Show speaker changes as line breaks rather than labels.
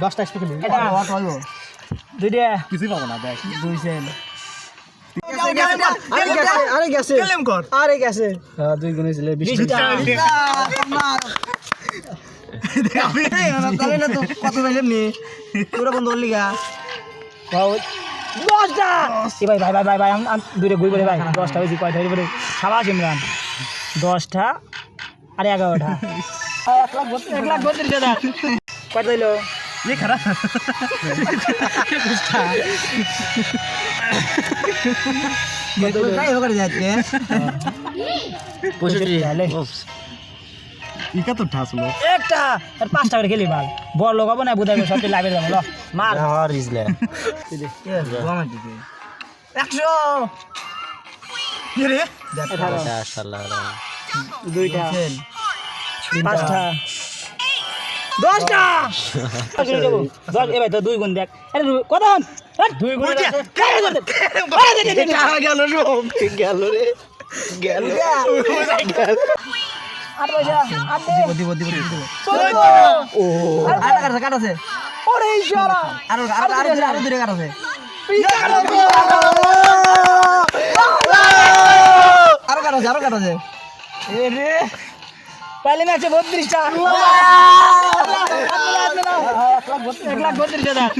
দশটা এক্সট্রা
দুইটা।
কিছুই পাবো না দেখ।
দুই সেন
আরে গেছে আরে গেছে। আরে হ্যাঁ দুই গুণ হয়েছিল বিশ
বিশটা
তাহলে না তো কত পাইলাম নি পুরো বন্ধ করলি গা।
দশটা। এ ভাই ভাই ভাই ভাই ভাই আম- আম দূরে ঘুরে পড়ে ভাই। দশটা হয়েছে কয়টা পড়ে সাবাস ইমরান। দশটা আর এগারোটা। এক লাখ বত্রিশ এক লাখ বত্রিশ হাজার কয়টা দিল
ये खरा काय वगैरे जाते
তাহলে
इका तो ठासलो
একটা আর পাঁচটা করে খেলি মাল বড় লোক হবো না বুধাই সবচেয়ে লাভের যাবো ল মার
har isle.
একশো রে
আঠারো
Maşallah.
দুইটা পাঁচটা। দশটা। দশ গুণ দেবো। দশ এ ভাই তো দুই গুণ দেখ। আরে দুই- গুণ।
গেল গেল রে। গেল। আর দূরে কাট আছে। আরও কাট আছে। আরও কাট আছে
না একশো বত্রিশটা এক লাখ বত্রিশ হাজার